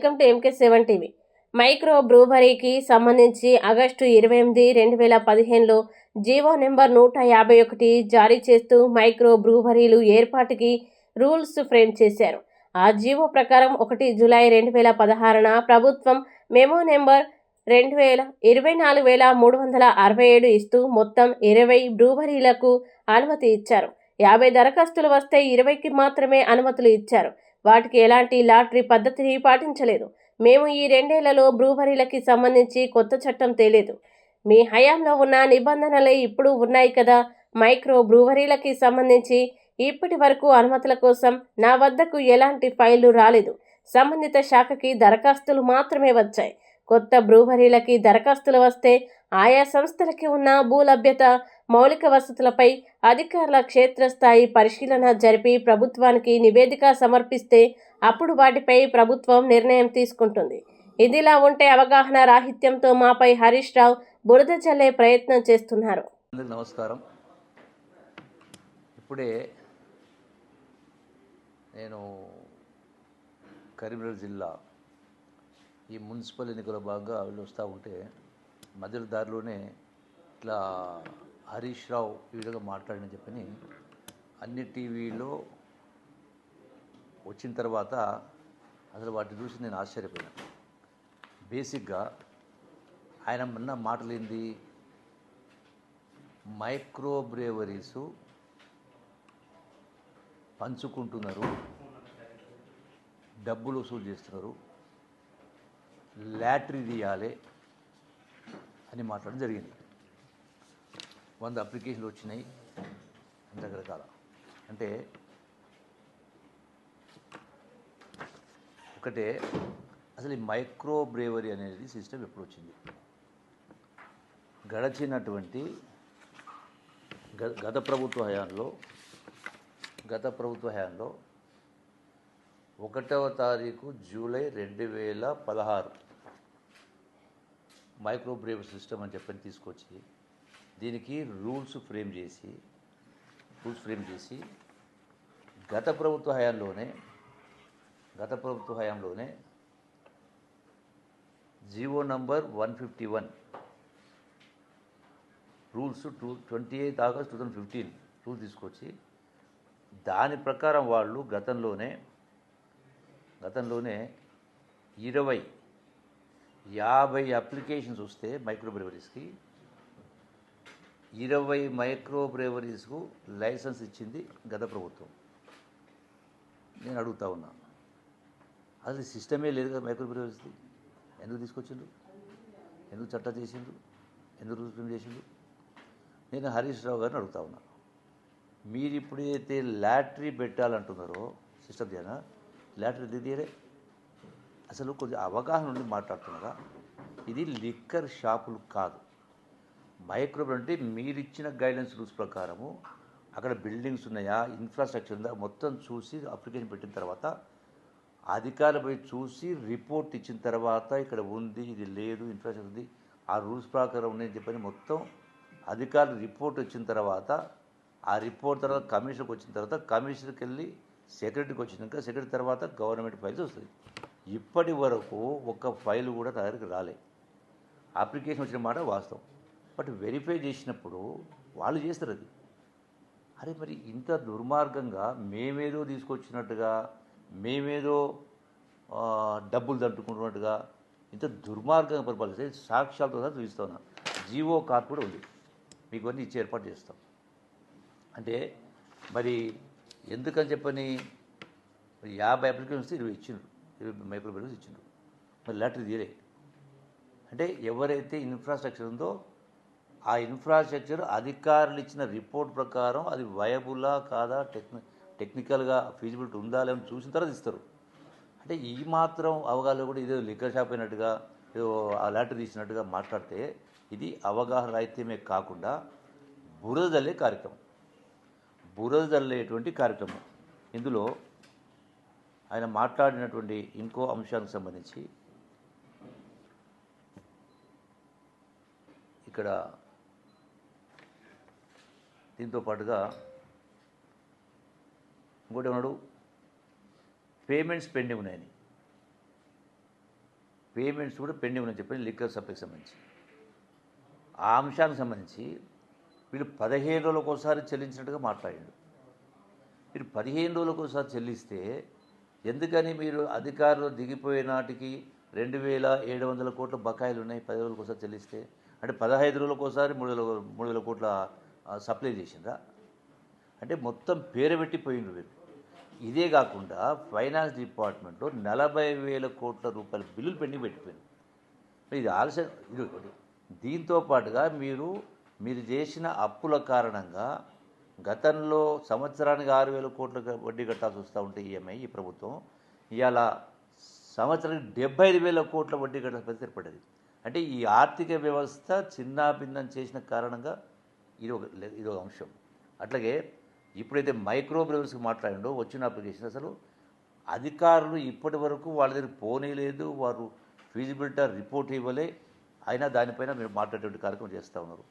Welcome to MK seven TV micro బ్రూవరీకి సంబంధించి August ఇరవై ఎనిమిది రెండు వేల పదిహేనులో జీవో నెంబర్ నూట యాభై ఒకటి జారీ చేస్తూ మైక్రో బ్రూవరీలు ఏర్పాటుకి రూల్స్ ఫ్రేమ్ చేశారు. ఆ జీవో ప్రకారం ఒకటి జూలై రెండు వేల పదహారున ప్రభుత్వం మెమో నెంబర్ రెండు వేల ఇరవై నాలుగు వేల మూడు వందల అరవై ఏడు ఇస్తూ మొత్తం ఇరవై బ్రూవరీలకు అనుమతి ఇచ్చారు. యాభై దరఖాస్తులు వస్తే ఇరవైకి మాత్రమే అనుమతులు ఇచ్చారు. వాటికి ఎలాంటి లాటరీ పద్ధతిని పాటించలేదు. మేము ఈ రెండేళ్ళలో బ్రూవరీలకి సంబంధించి కొత్త చట్టం తేలేదు. మీ హయాంలో ఉన్న నిబంధనలే ఇప్పుడు ఉన్నాయి కదా. మైక్రో బ్రూవరీలకి సంబంధించి ఇప్పటి వరకు అనుమతుల కోసం నా వద్దకు ఎలాంటి ఫైళ్ళు రాలేదు. సంబంధిత శాఖకి దరఖాస్తులు మాత్రమే వచ్చాయి. కొత్త బ్రూవరీలకి దరఖాస్తులు వస్తే ఆయా సంస్థలకి ఉన్న భూలభ్యత మౌలిక వసతులపై అధికారుల క్షేత్రస్థాయి పరిశీలన జరిపి ప్రభుత్వానికి నివేదిక సమర్పిస్తే అప్పుడు వాటిపై ప్రభుత్వం నిర్ణయం తీసుకుంటుంది. ఇదిలా ఉంటే అవగాహన రాహిత్యంతో మాపై హరీష్ రావు బురద చల్లే ప్రయత్నం చేస్తున్నారు. నమస్కారం. ఇప్పుడే నేను కరీంనగర్ జిల్లా ఈ మున్సిపల్ ఎన్నికల భాగంగా వస్తూ ఉంటే మధ్యలో దారిలోనే ఇట్లా హరీష్ రావు ఈ విధంగా మాట్లాడని చెప్పని అన్ని టీవీలో వచ్చిన తర్వాత అసలు వాటిని చూసి నేను ఆశ్చర్యపోయాను. బేసిక్గా ఆయన ఉన్న మాటలు ఏంది మైక్రో బ్రేవరీసు పంచుకుంటున్నారు డబ్బులు వసూలు చేస్తున్నారు లాటరీ తీయాలి అని మాట్లాడడం జరిగింది. వంద అప్లికేషన్లు వచ్చినాయి రకరకాల అంటే ఒకటే అసలు ఈ మైక్రో బ్రేవరీ అనేది సిస్టమ్ ఎప్పుడు వచ్చింది? గడచినటువంటి గ- గత ప్రభుత్వ హయాంలో గత ప్రభుత్వ హయాంలో ఒకటవ తారీఖు జూలై రెండు వేల పదహారు మైక్రో బ్రేవ్ సిస్టమ్ అని చెప్పని తీసుకొచ్చి దీనికి రూల్స్ ఫ్రేమ్ చేసి రూల్స్ ఫ్రేమ్ చేసి గత ప్రభుత్వ హయాంలోనే గత ప్రభుత్వ హయాంలోనే GO number one fifty one rules two twenty eighth August two thousand fifteen rule తీసుకొచ్చి దాని ప్రకారం వాళ్ళు గతంలోనే గతంలోనే ఇరవై యాభై అప్లికేషన్స్ వస్తే మైక్రో బ్రివరీస్కి ఇరవై మైక్రో బ్రేవరీస్కు లైసెన్స్ ఇచ్చింది గత ప్రభుత్వం. నేను అడుగుతా ఉన్నా. అసలు సిస్టమే లేదు కదా మైక్రో బ్రేవరీస్ది ఎందుకు తీసుకొచ్చిండ్రు? ఎందుకు చట్టం చేసిండు ఎందుకు రూల్స్ చేసిండు నేను హరీష్ రావు గారిని అడుగుతా ఉన్నా. మీరు ఇప్పుడు ఏదైతే లాటరీ పెట్టాలంటున్నారో సిస్టమ్ చేయనా లాటరీ దిగరే అసలు కొంచెం అవగాహన నుండి మాట్లాడుతున్నారా? ఇది లిక్కర్ షాపులు కాదు. మైక్రో అంటే మీరు ఇచ్చిన గైడెన్స్ రూల్స్ ప్రకారము అక్కడ బిల్డింగ్స్ ఉన్నాయా ఇన్ఫ్రాస్ట్రక్చర్ ఉందా మొత్తం చూసి అప్లికేషన్ పెట్టిన తర్వాత అధికారులపై చూసి రిపోర్ట్ ఇచ్చిన తర్వాత ఇక్కడ ఉంది ఇది లేదు ఇన్ఫ్రాస్ట్రక్చర్ ఉంది ఆ రూల్స్ ప్రకారం ఉన్నాయని చెప్పని మొత్తం అధికారులు రిపోర్ట్ వచ్చిన తర్వాత ఆ రిపోర్ట్ తర్వాత కమిషన్కి వచ్చిన తర్వాత కమిషన్కి వెళ్ళి సెక్రటరీకి వచ్చినాక సెక్రటరీ తర్వాత గవర్నమెంట్ ఫైల్స్ వస్తుంది ఇప్పటి వరకు ఒక్క ఫైల్ కూడా నా దగ్గరికి రాలే. అప్లికేషన్ వచ్చిన మాట వాస్తవం. బట్ వెరిఫై చేసినప్పుడు వాళ్ళు చేస్తారు అది. అరే మరి ఇంత దుర్మార్గంగా మేమేదో తీసుకొచ్చినట్టుగా మేమేదో డబ్బులు తట్టుకుంటున్నట్టుగా ఇంత దుర్మార్గంగా పరిపాలిస్తే సాక్ష్యాలతో సహా చూపిస్తున్నా జీవో కార్డ్ కూడా ఉంది. మీకు అన్నీ ఇచ్చి ఏర్పాటు చేస్తాం. అంటే మరి ఎందుకని చెప్పని యాభై అప్లికేషన్స్ ఇరవై ఇచ్చిండ్రు ఇరవై మైక్రో బిల్స్ ఇచ్చిండ్రు మరి లెటర్ తీరే అంటే ఎవరైతే ఇన్ఫ్రాస్ట్రక్చర్ ఉందో ఆ ఇన్ఫ్రాస్ట్రక్చర్ అధికారులు ఇచ్చిన రిపోర్ట్ ప్రకారం అది వయబులా కాదా? టెక్ని టెక్నికల్గా ఫీజిబిలిటీ ఉందా లేదని చూసిన తర్వాత ఇస్తారు. అంటే ఈ మాత్రం అవగాహన కూడా ఇదే లిక్కర్ షాప్ అయినట్టుగా ఏదో ఆ లాటరీ తీసినట్టుగా మాట్లాడితే ఇది అవగాహన రాహిత్యమే కాకుండా బురదల్లే కార్యక్రమం. బురదల్లేటువంటి కార్యక్రమం. ఇందులో ఆయన మాట్లాడినటువంటి ఇంకో అంశానికి సంబంధించి ఇక్కడ దీంతో పాటుగా ఇంకోటి ఉన్నాడు పేమెంట్స్ పెండింగ్ ఉన్నాయని. పేమెంట్స్ కూడా పెండింగ్ ఉన్నాయని చెప్పి లిక్కర్ సప్లైకి సంబంధించి. ఆ అంశానికి సంబంధించి వీళ్ళు పదిహేను రోజులకు ఒకసారి చెల్లించినట్టుగా మాట్లాడాడు. మీరు పదిహేను రోజులకు ఒకసారి చెల్లిస్తే ఎందుకని మీరు అధికారులు దిగిపోయే నాటికి రెండు వేల ఏడు వందల కోట్ల బకాయిలు ఉన్నాయి పది రోజులకు ఒకసారి చెల్లిస్తే? అంటే పదహైదు రోజులకు ఒకసారి మూడు వేల మూడు వేల కోట్ల సప్లై చేసిందా అంటే మొత్తం పేరబెట్టిపోయిండ్రు వీళ్ళు. ఇదే కాకుండా ఫైనాన్స్ డిపార్ట్మెంట్లో నలభై వేల కోట్ల రూపాయల బిల్లులు పెండింగ్ పెట్టిపోయింది ఇది ఆలస్యం. ఇది ఒకటి. దీంతో పాటుగా మీరు మీరు చేసిన అప్పుల కారణంగా గతంలో సంవత్సరానికి ఆరు వేల కోట్ల వడ్డీ కట్టాల్సి వస్తూ ఉంటే ఈఎంఐ ఈ ప్రభుత్వం ఇవాళ సంవత్సరానికి డెబ్బై ఐదు వేల కోట్ల వడ్డీ కట్టాల్సిన పరిస్థితి ఏర్పడ్డది. అంటే ఈ ఆర్థిక వ్యవస్థ చిన్నాభిన్నం చేసిన కారణంగా ఇది ఒక ఇది ఒక అంశం. అట్లాగే ఇప్పుడైతే మైక్రో బ్రెవరీస్కి మాట్లాడిండో వచ్చిన అప్లికేషన్ అసలు అధికారులు ఇప్పటి వరకు వాళ్ళ దగ్గర పోనీలేదు వారు ఫీజిబిలిటీ రిపోర్ట్ ఇవ్వలే అయినా దానిపైన మీరు మాట్లాడేటువంటి కార్యక్రమం చేస్తూ ఉన్నారు.